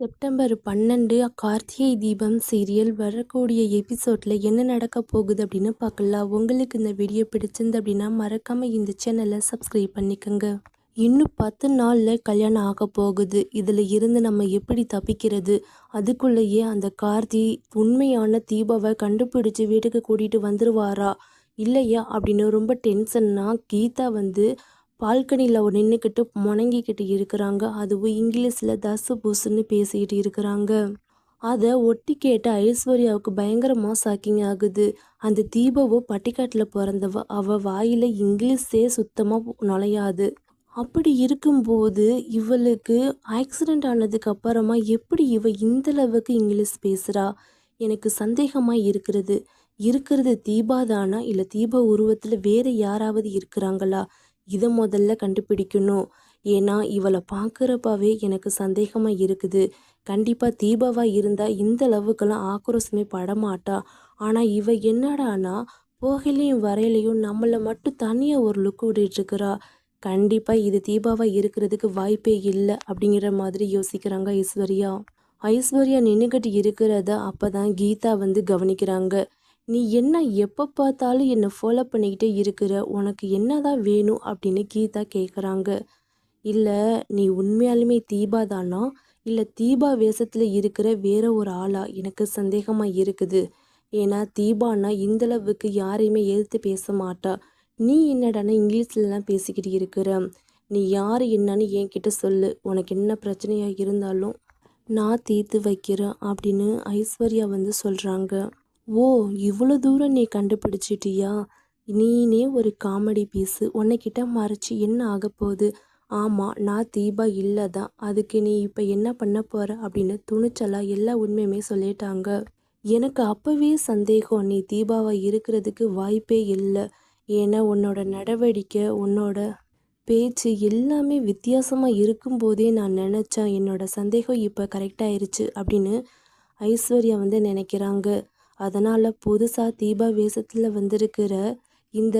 September பன்னெண்டு Karthigai Deepam serial வரக்கூடிய எபிசோடில் என்ன நடக்க போகுது அப்படின்னு பார்க்கலாம். உங்களுக்கு இந்த வீடியோ பிடிச்சிருந்து அப்படின்னா மறக்காமல் இந்த சேனலை சப்ஸ்கிரைப் பண்ணிக்கோங்க. இன்னும் பத்து நாளில் கல்யாணம் ஆக போகுது. இதில் இருந்து நம்ம எப்படி தப்பிக்கிறது? அதுக்குள்ளேயே அந்த கார்த்தி உண்மையான தீபாவை கண்டுபிடிச்சி வீட்டுக்கு கூட்டிகிட்டு வந்துடுவாரா இல்லையா அப்படின்னு ரொம்ப டென்ஷன்னா கீதா வந்து பால்கனியில் நின்றுக்கிட்டு முணங்கிக்கிட்டு இருக்கிறாங்க. அதுவும் இங்கிலீஷில் தசு புசுன்னு பேசிக்கிட்டு இருக்கிறாங்க. அதை ஒட்டி கேட்ட ஐஸ்வர்யாவுக்கு பயங்கரமாக ஷாக்கிங் ஆகுது. அந்த தீபாவோ பட்டிக்காட்டில் பிறந்தவ அவள் வாயில் இங்கிலீஷே சுத்தமாக நுழையாது. அப்படி இருக்கும்போது இவளுக்கு ஆக்சிடெண்ட் ஆனதுக்கு அப்புறமா எப்படி இவ இந்த அளவுக்கு இங்கிலீஷ் பேசுகிறா எனக்கு சந்தேகமாக இருக்கிறது. இருக்கிறது தீபா தானா? இல்லை தீபா உருவத்தில் வேறு யாராவது இருக்கிறாங்களா? இதை முதல்ல கண்டுபிடிக்கணும். ஏன்னா இவளை பார்க்குறப்பாவே எனக்கு சந்தேகமாக இருக்குது. கண்டிப்பாக தீபாவாக இருந்தால் இந்த அளவுக்கெல்லாம் ஆக்ரோஷமே படமாட்டா. ஆனால் இவ என்னடானா போகலையும் வரையிலையும் நம்மளை மட்டும் தனியாக ஒரு லுக் விட்டுட்டுருக்குறா கண்டிப்பாக இது தீபாவாக இருக்கிறதுக்கு வாய்ப்பே இல்லை அப்படிங்கிற மாதிரி யோசிக்கிறாங்க ஐஸ்வர்யா. ஐஸ்வர்யா நின்றுக்கிட்டு இருக்கிறத அப்போ தான் கீதா வந்து கவனிக்கிறாங்க. நீ என்ன எப்போ பார்த்தாலும் என்னை ஃபாலோ பண்ணிக்கிட்டே இருக்கிற? உனக்கு என்ன தான் வேணும் அப்படின்னு கீதா கேட்குறாங்க இல்லை நீ உண்மையாலுமே தீபா தானா? இல்லை தீபா வேஷத்தில் இருக்கிற வேற ஒரு ஆளா? எனக்கு சந்தேகமாக இருக்குது. ஏன்னா தீபானா இந்தளவுக்கு யாரையுமே எதிர்த்து பேச மாட்டா. நீ என்னடானா இங்கிலீஷ்லலாம் பேசிக்கிட்டு இருக்கிற? நீ யார் என்னன்னு என்கிட்ட சொல்லு. உனக்கு என்ன பிரச்சனையாக இருந்தாலும் நான் தீர்த்து வைக்கிறேன் அப்படின்னு ஐஸ்வர்யா வந்து சொல்கிறாங்க ஓ இவ்வளோ தூரம் நீ கண்டுபிடிச்சிட்டியா? நீனே ஒரு காமெடி பீஸு. உன்னைக்கிட்ட மறைச்சி என்ன ஆக போகுது? ஆமாம் நான் தீபா இல்லை தான் அதுக்கு நீ இப்போ என்ன பண்ண போகிற அப்படின்னு துணிச்சலாக எல்லா உண்மையுமே சொல்லிட்டாங்க. எனக்கு அப்போவே சந்தேகம். நீ தீபாவை இருக்கிறதுக்கு வாய்ப்பே இல்லை. ஏன்னா உன்னோட நடவடிக்கை உன்னோட பேச்சு எல்லாமே வித்தியாசமாக இருக்கும்போதே நான் நினச்சேன் என்னோட சந்தேகம் இப்போ கரெக்டாயிருச்சு அப்படின்னு ஐஸ்வர்யா வந்து நினைக்கிறாங்க. அதனால் புதுசாக தீபா வேஷத்தில் வந்திருக்கிற இந்த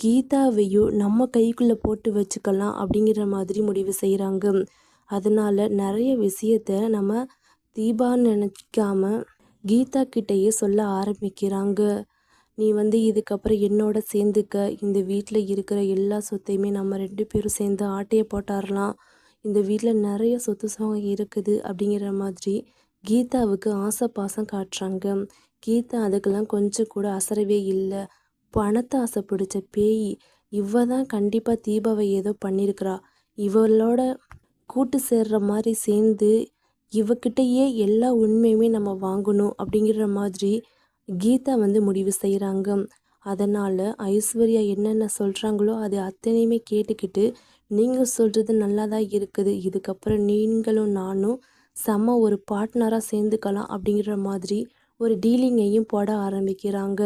கீதாவையும் நம்ம கைக்குள்ளே போட்டு வச்சுக்கலாம் அப்படிங்கிற மாதிரி முடிவு செய்கிறாங்க அதனால் நிறைய விஷயத்த நம்ம தீபான்னு நினைக்காம கீதா கிட்டேயே சொல்ல ஆரம்பிக்கிறாங்க. நீ வந்து இதுக்கப்புறம் என்னோட சேர்ந்துக்க. இந்த வீட்டில் இருக்கிற எல்லா சொத்தையுமே நம்ம ரெண்டு பேரும் சேர்ந்து ஆட்டையை போட்டாரலாம். இந்த வீட்டில் நிறைய சொத்து சுகம் இருக்குது அப்படிங்கிற மாதிரி கீதாவுக்கு ஆசை பாசம் காட்டுறாங்க. கீதா அதுக்கெல்லாம் கொஞ்சம் கூட அசரவே இல்லை. பணத்தை ஆசை பிடிச்ச பேய் இவ தான் கண்டிப்பாக தீபாவை ஏதோ பண்ணியிருக்கிறா இவளோட கூட்டு சேர்ற மாதிரி சேர்ந்து இவக்கிட்டேயே எல்லா உண்மையுமே நம்ம வாங்கணும் அப்படிங்கிற மாதிரி கீதா வந்து முடிவு செய்கிறாங்க அதனால் ஐஸ்வர்யா என்னென்ன சொல்கிறாங்களோ அது அத்தனையுமே கேட்டுக்கிட்டு நீங்கள் சொல்கிறது நல்லா தான் இருக்குது. இதுக்கப்புறம் நீங்களும் நானும் செம்ம ஒரு பார்ட்னராக சேர்ந்துக்கலாம் அப்படிங்கிற மாதிரி ஒரு டீலிங்கையும் போட ஆரம்பிக்கிறாங்க.